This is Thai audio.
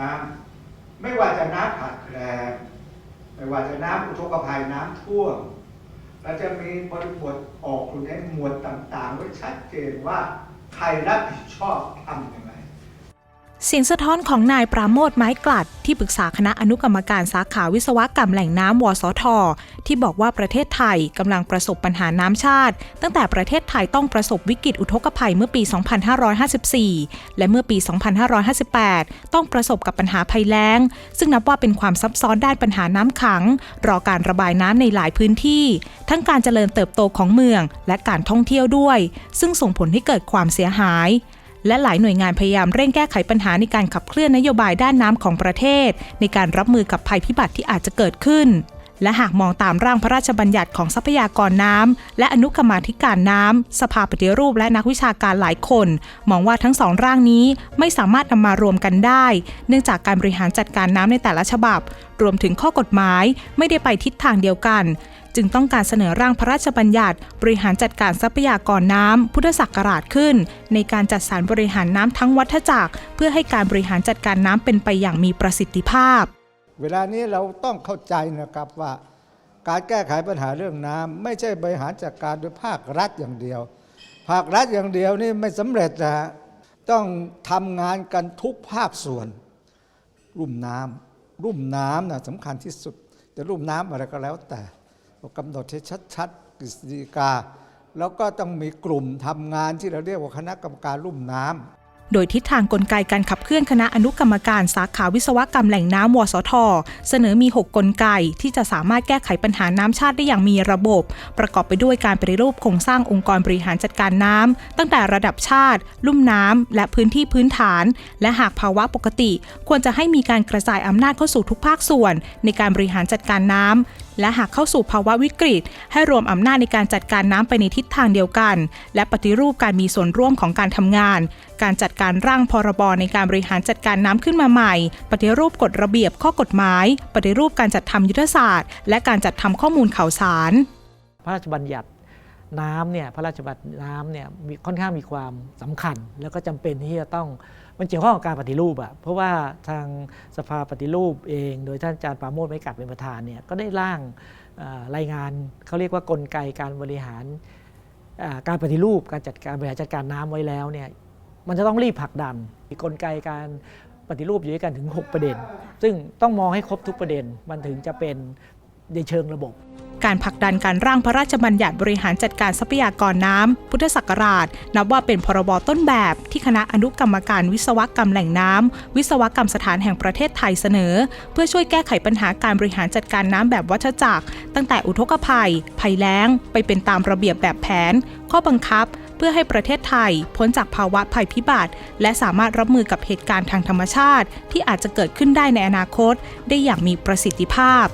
น้ํไม่ว่าจะน้ำขาดแคลนไม่ว่าจะน้ำอุทกภัยน้ำท่วมเราจะมีบริบทออกอยู่ในหมวดต่าง ๆ ไว้ชัดเจนว่าใครรับผิดชอบทำอย่าง เสียงสะท้อนของนายปราโมทไม้กลัด ที่ปรึกษาคณะอนุกรรมการสาขาวิศวกรรมแหล่งน้ำวสท ที่บอกว่าประเทศไทยกำลังประสบปัญหาน้ำชาติ ตั้งแต่ประเทศไทยต้องประสบวิกฤตอุทกภัยเมื่อปี 2554 และเมื่อปี 2558 ต้องประสบกับปัญหาภัยแล้ง ซึ่งนับว่าเป็นความซับซ้อนด้านปัญหาน้ำขัง รอการระบายน้ำในหลายพื้นที่ ทั้งการเจริญเติบโตของเมือง และการท่องเที่ยวด้วย ซึ่งส่งผลให้เกิดความเสียหาย และหลายหน่วยงานพยายามเร่งแก้ไขปัญหาในการขับเคลื่อนนโยบายด้านน้ำของประเทศ ในการรับมือกับภัยพิบัติที่อาจจะเกิดขึ้น และหากมองตามร่างพระราชบัญญัติของทรัพยากรน้ำและอนุกรรมาธิการน้ำสภาปฏิรูปและนักวิชาการหลายคน มองว่าทั้งสองร่างนี้ไม่สามารถนำมารวมกันได้ เนื่องจากการบริหารจัดการน้ำในแต่ละฉบับ รวมถึงข้อกฎหมายไม่ได้ไปทิศทางเดียวกันจึงต้องการเสนอร่างพระราชบัญญัติ บริหารจัดการทรัพยากรน้ำพุทธศักราชขึ้น ในการจัดสรรบริหารน้ำทั้งวัฏจักร เพื่อให้การบริหารจัดการน้ำเป็นไปอย่างมีประสิทธิภาพ เวลานี้เราต้องเข้าใจนะครับว่า การแก้ไขปัญหาเรื่องน้ำไม่ใช่บริหารจัดการโดยภาครัฐอย่างเดียว ภาครัฐอย่างเดียวนี่ไม่สำเร็จนะฮะต้องทำงานกันทุกภาคส่วน รุ่มน้ำรุ่มน้ำนะสำคัญที่สุด จะรุ่มน้ำอะไรก็แล้วแต่ กำหนดให้ชัดๆกฤษฎีกา แล้วก็ต้องมีกลุ่มทำงานที่เราเรียกว่าคณะกรรมการรุ่มน้ำโดยทิศทางกลไกการขับเคลื่อนคณะอนุกรรมการสาขาวิศวกรรมแหล่งน้ำวสท เสนอมี 6 กลไกที่จะสามารถแก้ไขปัญหาน้ำชาติได้อย่างมีระบบ ประกอบไปด้วยการปฏิรูปโครงสร้างองค์กรบริหารจัดการน้ำตั้งแต่ระดับชาติ ลุ่มน้ำและพื้นที่พื้นฐาน และหากภาวะปกติ ควรจะให้มีการกระจายอำนาจเข้าสู่ทุกภาคส่วน ในการบริหารจัดการน้ำ และหากเข้าสู่ภาวะวิกฤต ให้รวมอำนาจในการจัดการน้ำไปในทิศทางเดียวกัน และปฏิรูปการมีส่วนร่วมของการทำงาน การจัดการร่างพรบในการบริหารจัดการน้ำขึ้นมาใหม่ ปฏิรูปกฎระเบียบข้อกฎหมาย ปฏิรูปการจัดทำยุทธศาสตร์ และการจัดทำข้อมูลข่าวสาร พระราชบัญญัติ น้ำเนี่ยพระราชบัญญัติน้ำเนี่ยมีค่อนข้างมีความสำคัญ แล้วก็จำเป็นที่จะต้องมันเกี่ยวข้องกับการปฏิรูปอะเพราะว่าทางสภาปฏิรูปเอง โดยท่านอาจารย์ปราโมทไม้กัดเป็นประธานเนี่ยก็ได้ร่างรายงานเขาเรียกว่ากลไกการบริหารการปฏิรูปการจัดการบริหารจัดการน้ำไว้แล้วเนี่ยมันจะต้องรีบผลักดันกลไกการปฏิรูปอยู่ด้วยกันถึง 6 ประเด็น ซึ่งต้องมองให้ครบทุกประเด็นมันถึงจะเป็นในเชิงระบบ การผลักดันการร่างพระราชบัญญัติบริหารจัดการทรัพยากรน้ำพุทธศักราช นับว่าเป็นพรบต้นแบบที่คณะอนุกรรมการวิศวกรรมแหล่งน้ำวิศวกรรมสถานแห่งประเทศไทยเสนอ เพื่อช่วยแก้ไขปัญหาการบริหารจัดการน้ำแบบวัฏจักร ตั้งแต่อุทกภัย ภัยแล้ง ไปเป็นตามระเบียบแบบแผน ข้อบังคับเพื่อให้ประเทศไทยพ้นจากภาวะภัยพิบัติ และสามารถรับมือกับเหตุการณ์ทางธรรมชาติ ที่อาจจะเกิดขึ้นได้ในอนาคต ได้อย่างมีประสิทธิภาพ